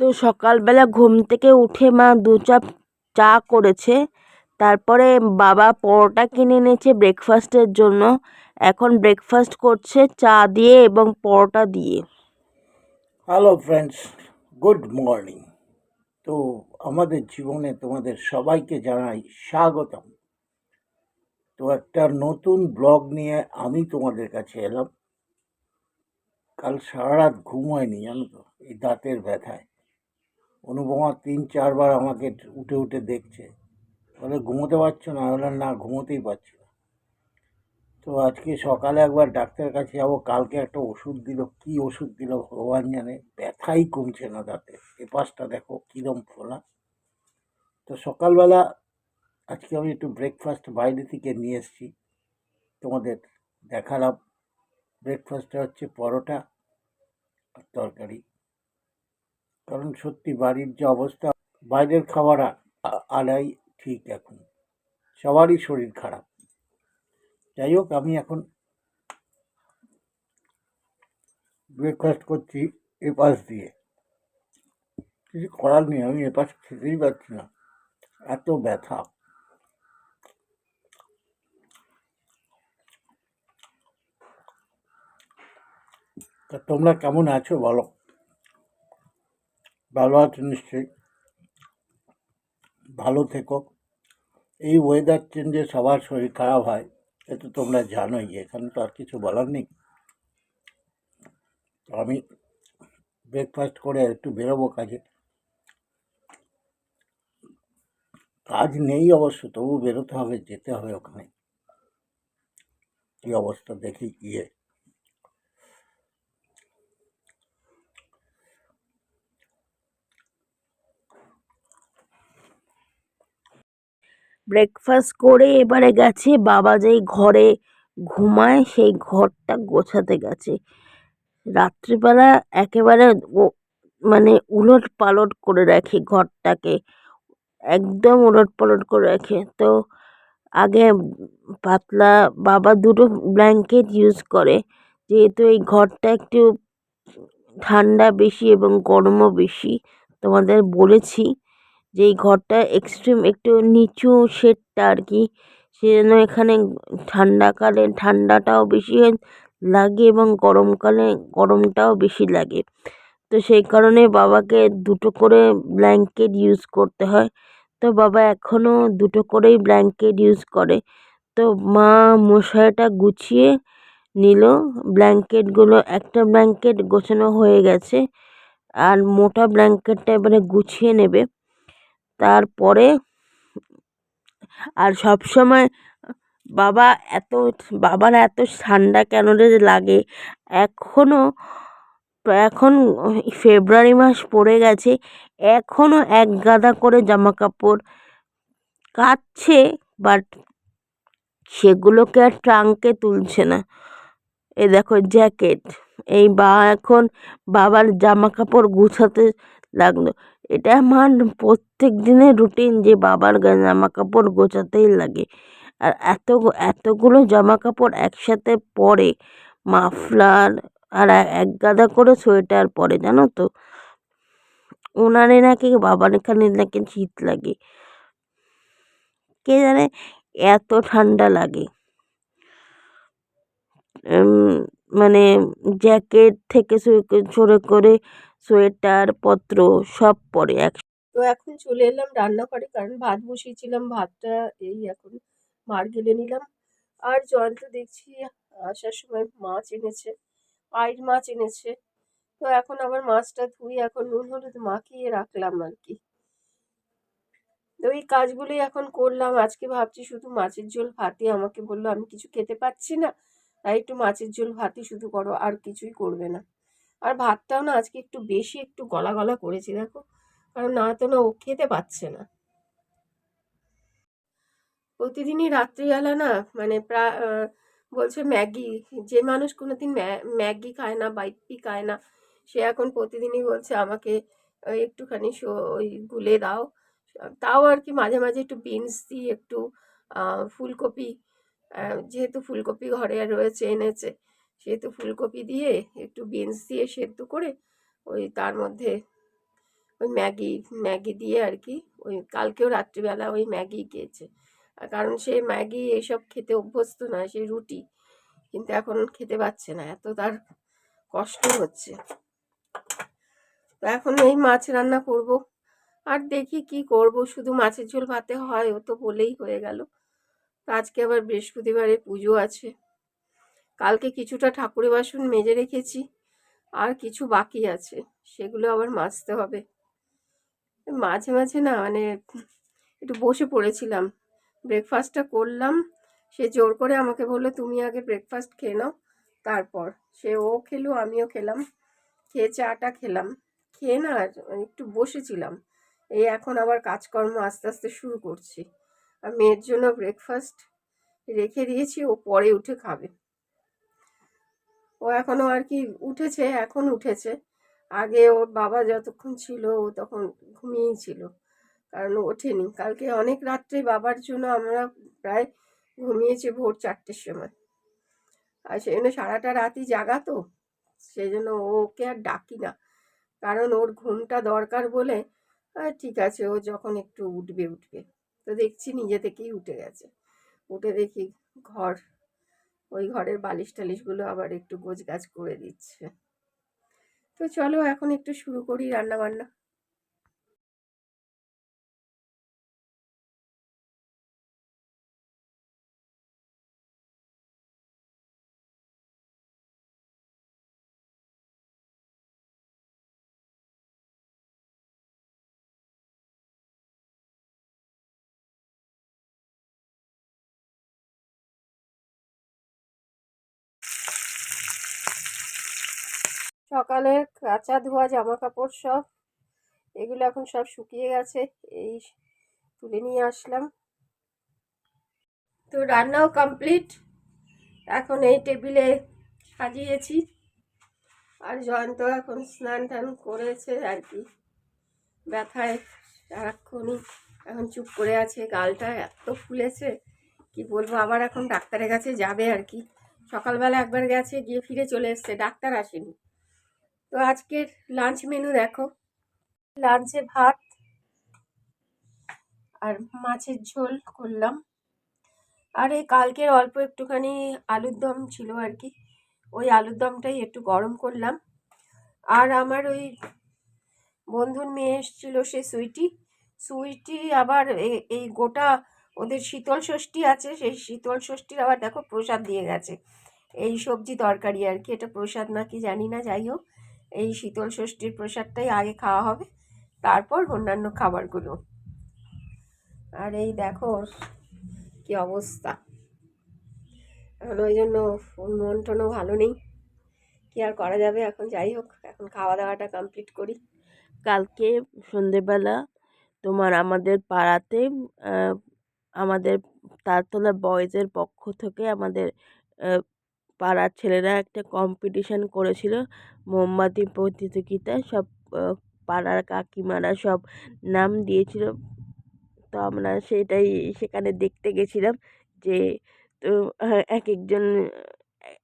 তো সকালবেলা ঘুম থেকে উঠে মা দু চাপ চা করেছে। তারপরে বাবা পরোটা কিনে এনেছে ব্রেকফাস্টের জন্য। এখন ব্রেকফাস্ট করছে চা দিয়ে এবং পরোটা দিয়ে। হ্যালো ফ্রেন্ডস গুড মর্নিং তো আমাদের জীবনে তোমাদের সবাইকে জানাই স্বাগতম। তো একটা নতুন ব্লগ নিয়ে আমি তোমাদের কাছে এলাম। কাল সারা রাত ঘুম হয়নি জানো তো, এই দাঁতের ব্যথায়। অনুপমা তিন, চারবার আমাকে উঠে উঠে দেখছে। বলে, ঘুমোতে পারছ না? বললাম না, ঘুমোতেই পারছি না। তো আজকে সকালে একবার ডাক্তারের কাছে যাব। কালকে একটা ওষুধ দিল। কি ওষুধ দিল ভগবান জানে। ব্যথাই কমছে না দাঁতে এ পাশটা দেখো, কিরম ফোলা। তো সকালবেলা আজকে আমি একটু ব্রেকফাস্ট বাইরে থেকে নিয়ে এসেছি। তোমাদের দেখালাম। ব্রেকফাস্টটা হচ্ছে পরোটা আর তরকারি। কারণ সত্যি বাড়ির যে অবস্থা, বাইরের খাবার আলাই ঠিক এখন। সবারই শরীর খারাপ। যাই হোক, আমি এখন ব্রেকফাস্ট করছি এপাশ দিয়ে। কিছু করার নেই, আমি এপাশ খেতেই পারছি না। এত ব্যথা। তা তোমরা কেমন আছো বলো? ভালো আছো নিশ্চয়ই। ভালো থেকো। এই ওয়েদার চেঞ্জে সবার শরীর খারাপ হয়, এ তো তোমরা জানোই, এখানে তো আর কিছু বলার নেই। আমি ব্রেকফাস্ট করে একটু বেরোবো কাজে। কাজ নেই অবশ্য, তবু বেরোতে হবে, যেতে হবে ওখানে। কি অবস্থা দেখি গিয়ে। ব্রেকফাস্ট করে এবারে গেছে। বাবা যেই ঘরে ঘুমায়, সেই ঘরটা গোছাতে গেছে। রাত্রিবেলা একেবারে ও- মানে উলট পালট করে রাখে ঘরটাকে। একদম উলট পালট করে রাখে। তো আগে পাতলা বাবা দুটো ব্ল্যাঙ্কেট ইউজ করে। যেহেতু এই ঘরটা একটু ঠান্ডা বেশি এবং গরমও বেশি, তোমাদের বলেছি। যে এই ঘরটা এক্সট্রিম একটু নিচু শেডটা আর কি সেজন্য এখানে ঠান্ডাকালে ঠান্ডাটাও বেশি লাগে এবং গরমকালে গরমটাও বেশি লাগে। তো সেই কারণে বাবাকে দুটো করে ব্ল্যাঙ্কেট ইউজ করতে হয়। তো বাবা এখনও দুটো করেই ব্ল্যাঙ্কেট ইউজ করে। তো মা মশারিটা গুছিয়ে নিল। ব্ল্যাঙ্কেটগুলো একটা ব্ল্যাঙ্কেট গোছানো হয়ে গেছে। আর মোটা ব্ল্যাঙ্কেটটা এবারে গুছিয়ে নেবে। তারপরে আর সব সময় বাবা এত, বাবার এত ঠান্ডা কেন রে লাগে? এখনও এখন ফেব্রুয়ারি মাস পড়ে গেছে এখনও এক গাদা করে জামা কাপড় কাচ্ছে বাট সেগুলোকে আর ট্রাঙ্কে তুলছে না। এ দেখো জ্যাকেট, এই বা, এখন বাবার জামা কাপড় গুছাতে লাগল। এটা আমার প্রত্যেক দিনের রুটিন যে বাবার জামা কাপড় গোছাতেই লাগে। আর এত এতগুলো জামা কাপড় একসাথে পরে মাফলার আর এক গাদা করে সোয়েটার পরে, জানো তো? ওনারে নাকি বাবার এখানে নাকি শীত লাগে। কে জানে এত ঠান্ডা লাগে। মানে জ্যাকেট থেকে শুরু করে সোয়েটার, পত্র সব পরে এক তো এখন চলে এলাম রান্নাঘরে, কারণ ভাত বসিয়েছিলাম, ভাতটা এই এখন মার গেলে নিলাম। আর জয়ন্ত দেখছি আসার সময় মাছ এনেছে আইর মাছ এনেছে। তো এখন আবার মাছটা ধুয়ে এখন নুন, হলুদ মাখিয়ে রাখলাম আর কি। তো এই কাজগুলোই এখন করলাম। আজকে ভাবছি শুধু মাছের ঝোল, ভাতই। আমাকে বলল, আমি কিছু খেতে পাচ্ছি না, তাই একটু মাছের ঝোল, ভাতই শুধু করো, আর কিছুই করবে না। আর ভাতটাও না আজকে একটু বেশি একটু গলা গলা করেছি, দেখো। কারণ না তো না ও খেতে পাচ্ছে না। প্রতিদিনই রাত্রিবেলা না মানে প্রায় বলছে ম্যাগি। যে মানুষ কোনোদিন ম্যা- ম্যাগি খায় না বা ইপি খায় না, সে এখন প্রতিদিনই বলছে আমাকে একটুখানি ওই গুলে দাও। তাও আর কি মাঝে মাঝে একটু বিনস দিই, একটু ফুলকপি। যেহেতু ফুলকপি ঘরে আর রয়েছে, এনেছে। সেহেতু ফুলকপি দিয়ে একটু বিনস দিয়ে সেদ্ধ করে ওই তার মধ্যে ওই ম্যাগি ম্যাগি দিয়ে আর কি, ওই কালকেও রাত্রিবেলা ওই ম্যাগি খেয়েছে। আর কারণ সে ম্যাগি এইসব খেতে অভ্যস্ত নয় সে রুটি, কিন্তু এখন খেতে পাচ্ছে না, এত তার কষ্ট হচ্ছে। তো এখন এই মাছ রান্না করব, আর দেখি কি করব, শুধু মাছের ঝোল ভাতে হয়, ও তো বলেই হয়ে গেল। আজকে আবার বৃহস্পতিবারে পুজো আছে। কালকে কিছুটা ঠাকুরের বাসন মেজে রেখেছি, আর কিছু বাকি আছে, সেগুলো আবার মাজতে হবে। মাঝে মাঝে না মানে একটু বসে পড়েছিলাম। ব্রেকফাস্টটা করলাম, সে জোর করে আমাকে বলল, তুমি আগে ব্রেকফাস্ট খেয়ে নাও, তারপর। সে ও খেলো, আমিও খেলাম, খেয়ে চাটা খেলাম। খেয়ে না একটু বসেছিলাম, এই এখন আবার কাজকর্ম আস্তে আস্তে শুরু করছি। আর মেয়ের জন্য ব্রেকফাস্ট রেখে দিয়েছি, ও পরে উঠে খাবে। ও এখনও আর কি উঠেছে, এখন উঠেছে। আগে ওর বাবা যতক্ষণ ছিল ও তখন ঘুমিয়েই ছিল, কারণ ওঠেনি। কালকে অনেক রাত্রে বাবার জন্য আমরা প্রায় ঘুমিয়েছি ভোর চারটের সময়। আর সেই জন্য সারাটা রাতই জাগা তো, সেই জন্য ওকে আর ডাকি না। কারণ ওর ঘুমটা দরকার বলে ঠিক আছে, ও যখন একটু উঠবে উঠবে। তো দেখছি নিজে থেকেই উঠে গেছে। উঠে দেখি ঘর ওই ঘরের বালিশ টালিশগুলো আবার একটু গোছ গাছ করে দিচ্ছে। তো চলো এখন একটু শুরু করি রান্না বান্না সকালে কাঁচা ধোয়া জামা কাপড় সব, এগুলো এখন সব শুকিয়ে গেছে, এই তুলে নিয়ে আসলাম। তো রান্নাও কমপ্লিট এখন এই টেবিলে সাজিয়েছি। আর জয়ন্ত এখন স্নান টান করেছে আর কি, ব্যথায় সারাক্ষণই এখন চুপ করে আছে, গালটা এত ফুলেছে, কি বলব, আবার এখন ডাক্তারের কাছে যাবে আর কি। সকালবেলা একবার গেছে, গিয়ে ফিরে চলে এসছে, ডাক্তার আসেনি। তো আজকের লাঞ্চ মেনু দেখো। লাঞ্চে ভাত আর মাছের ঝোল করলাম। আর এই কালকের অল্প একটুখানি আলুর দম ছিল আর কি। ওই আলুর দমটাই একটু গরম করলাম। আর আমার ওই বন্ধুর মেয়ে এসেছিল, সে সুইটি। সুইটি আবার এই গোটা ওদের শীতল ষষ্ঠী আছে, সেই শীতল ষষ্ঠীর আবার দেখো প্রসাদ দিয়ে গেছে। এই সবজি তরকারি আর কি, এটা প্রসাদ নাকি জানি না, যাই হোক। এই শীতল ষষ্ঠীর প্রসাদটাই আগে খাওয়া হবে, তারপর অন্যান্য খাবারগুলো। আর এই দেখো কি অবস্থা। এখন ওই জন্য মন টনও ভালো নেই। কি আর করা যাবে এখন? যাই হোক, এখন খাওয়া দাওয়াটা কমপ্লিট করি। কালকে সন্ধেবেলা তোমার আমাদের পাড়াতে আমাদের তারতলা বয়েজের পক্ষ থেকে আমাদের পাড়ার ছেলেরা একটা কম্পিটিশন করেছিল। মোমবাতি প্রতিযোগিতা, সব পাড়ার কাকিমারা সব নাম দিয়েছিল। তো আমরা সেটাই সেখানে দেখতে গেছিলাম যে, তো এক একজন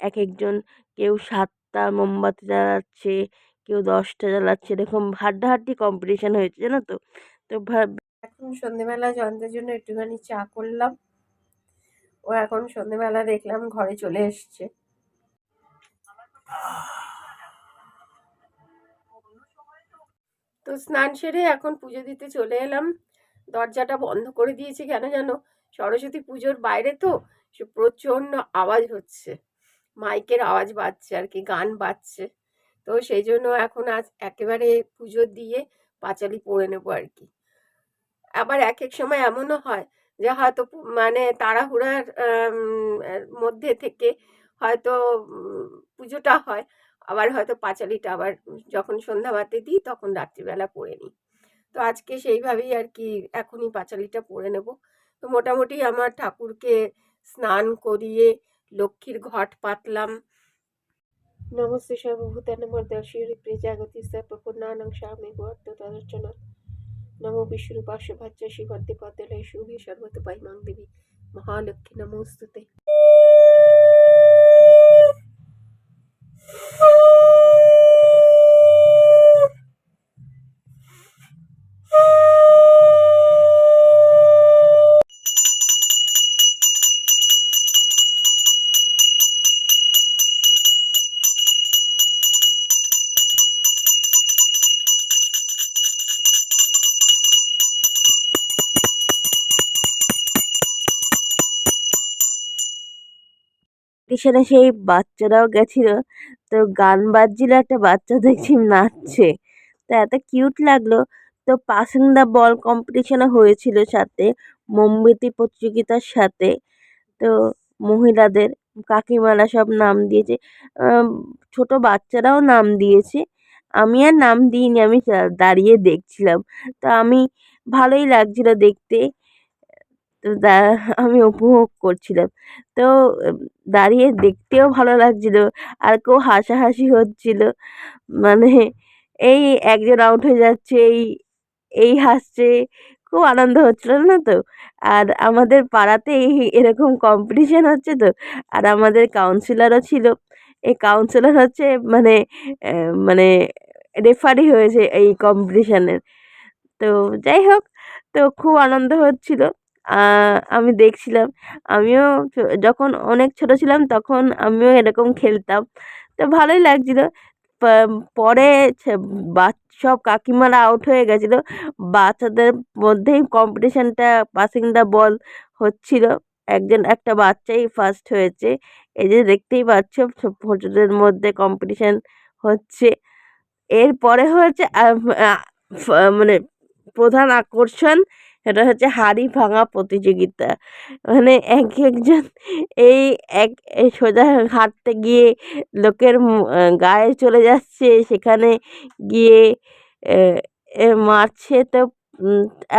এক একজন কেউ সাতটা মোমবাতি জ্বালাচ্ছে, কেউ দশটা জ্বালাচ্ছে, এরকম হাড্ডাহাড্ডি কম্পিটিশান হয়েছে, জানো তো? তো এখন সন্ধেবেলা জয়ন্তের জন্য একটুখানি চা করলাম। ও এখন সন্ধেবেলা দেখলাম ঘরে চলে এসছে। তো স্নান সেরে এখন পুজো দিতে চলে এলাম। দরজাটা বন্ধ করে দিয়েছি কেন জানো? সরস্বতী পুজোর বাইরে তো সে প্রচণ্ড আওয়াজ হচ্ছে। মাইকের আওয়াজ বাজছে আর কি, গান বাজছে। তো সেই জন্য এখন আজ একেবারে পুজো দিয়ে পাঁচালি পরে নেব আর কি। আবার এক এক সময় এমনও হয় যে হয়তো মানে তাড়াহুড়ার মধ্যে থেকে হয়তো পুজোটা হয়। আবার হয়তো পাঁচালিটা আবার যখন সন্ধ্যা বাতি দিই, তখন রাত্রিবেলা পড়ে নিই। তো আজকে সেইভাবেই আর কি এখনই পাঁচালিটা পড়ে নেব। তো মোটামুটি আমার ঠাকুরকে স্নান করিয়ে লক্ষ্মীর ঘট পাতলাম। নমস্তে সর্বভূতানমর্দর্শী প্রিজাগতি সর্বপূর্ণানং স্বামী গোর্ধ তদর্চনা নমো বিষ্ণুপার্শ্ব ভাজ্য শিবদ্দে পদ্মলয় শুভি সর্বত পাইমাং দেবী। মহালক্ষ্মী, নমস্তুতে। সাথে সেই বাচ্চারাও গেছিল। তো গান বাজছিল, একটা বাচ্চা দেখছি নাচছে। তো এত কিউট লাগল। তো পাসিং দ্য বল কম্পিটিশনও হয়েছিল সাথে, মোমবাতি প্রতিযোগিতার সাথে। তো মহিলাদের কাকিমারা সব নাম দিয়েছে। ছোট বাচ্চারাও নাম দিয়েছে। আমি আর নাম দিইনি, আমি দাঁড়িয়ে দেখছিলাম। তো আমি ভালোই লাগছিল দেখতে। তো আমি উপভোগ করছিলাম। তো দাঁড়িয়ে দেখতেও ভালো লাগছিল। আর খুব হাসাহাসি হচ্ছিল। মানে এই একজন আউট হয়ে যাচ্ছে, এই এই হাসছে। খুব আনন্দ হচ্ছিল না তো? আর আমাদের পাড়াতে এরকম কম্পিটিশান হচ্ছে তো। আর আমাদের কাউন্সিলরও ছিল। এই কাউন্সিলর হচ্ছে মানে মানে রেফারি হয়েছে এই কম্পিটিশানের তো, যাই হোক, তো খুব আনন্দ হচ্ছিল। আমি দেখছিলাম। আমিও যখন অনেক ছোট ছিলাম তখন আমিও এরকম খেলতাম। তো ভালোই লাগছিল। পরে সব কাকিমারা আউট হয়ে গেছিল। বাচ্চাদের মধ্যেই কম্পিটিশানটা পাসিং দ্য বল হচ্ছিল। একজন একটা বাচ্চাই ফার্স্ট হয়েছে। এই যে দেখতেই পাচ্ছ ফটোদের মধ্যে কম্পিটিশান হচ্ছে। এরপরে আহ, মানে প্রধান আকর্ষণ সেটা হচ্ছে হাঁড়ি ভাঙা প্রতিযোগিতা। মানে এক একজন এই এক সোজা হাঁটতে গিয়ে লোকের গায়ে চলে যাচ্ছে, সেখানে গিয়ে মারছে তো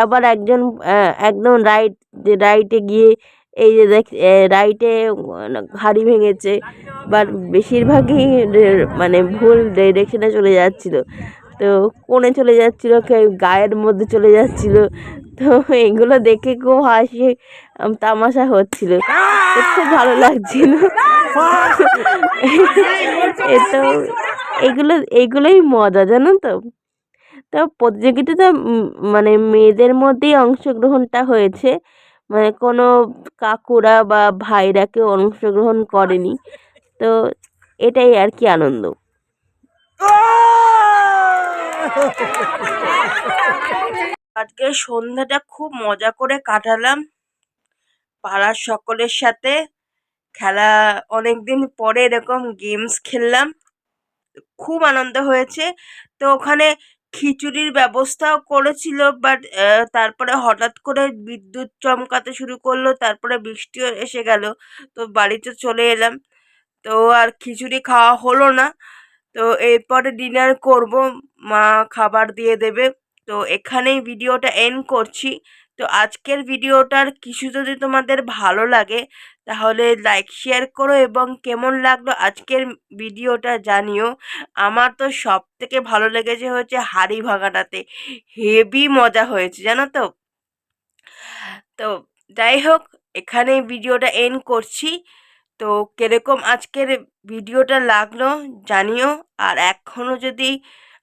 আবার একজন একদম রাইট, রাইটে গিয়ে এই যে দেখ রাইটে হাঁড়ি ভেঙেছে, বাট বেশিরভাগই মানে ভুল ডিরেকশনে চলে যাচ্ছিল। তো কোণে চলে যাচ্ছিল, কেউ গায়ের মধ্যে চলে যাচ্ছিল তো এগুলো দেখে খুব হাসি তামাশা হচ্ছিল। খুব ভালো লাগছিল। তো এগুলো এগুলোই মজা জানো তো? তো প্রতিযোগিতাটা উম, মানে মেয়েদের মধ্যেই অংশগ্রহণটা হয়েছে। মানে কোনো কাকুরা বা ভাইরা কেউ অংশগ্রহণ করেনি। তো এটাই আর কি আনন্দ। আজকে সন্ধ্যাটা খুব মজা করে কাটালাম। পাড়ার সকলের সাথে খেলা অনেক দিন পরে এরকম গেমস খেললাম। খুব আনন্দ হয়েছে। তো ওখানে খিচুড়ির ব্যবস্থাও করেছিল বাট তারপরে হঠাৎ করে বিদ্যুৎ চমকাতে শুরু করল, তারপরে বৃষ্টিও এসে গেল। তো বাড়িতে চলে এলাম। তো আর খিচুড়ি খাওয়া হলো না। তো এরপরে ডিনার করব, মা খাবার দিয়ে দেবে। তো এখানেই ভিডিওটা এন্ড করছি। তো আজকের ভিডিওটার কিছু যদি তোমাদের ভালো লাগে, তাহলে লাইক শেয়ার করো এবং কেমন লাগল আজকের ভিডিওটা জানিও। আমার তো সব থেকে ভালো লেগেছে হচ্ছে হাড়ি ভাঙাটাতে। হেভি মজা হয়েছে, জানো তো? তো যাই হোক, এখানেই ভিডিওটা এন্ড করছি। তো কীরকম আজকের ভিডিওটা লাগল জানিও। আর এখনও যদি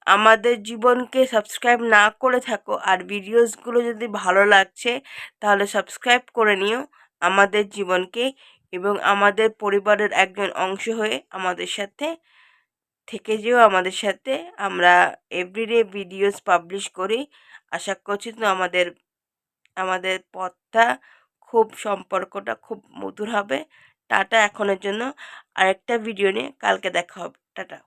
আমাদের জীবনকে সাবস্ক্রাইব না করে থাকো। আর ভিডিওসগুলো যদি ভালো লাগছে, তাহলে সাবস্ক্রাইব করে নিও আমাদের জীবনকে এবং আমাদের পরিবারের একজন অংশ হয়ে আমাদের সাথে থেকে যেও আমাদের সাথে। আমরা এভরিডে ভিডিওস পাবলিশ করি। আশা করছি তো আমাদের আমাদের পথটা খুব সম্পর্কটা খুব মধুর হবে। টাটা এখনের জন্য। আরেকটা ভিডিও নিয়ে কালকে দেখা হবে। টাটা।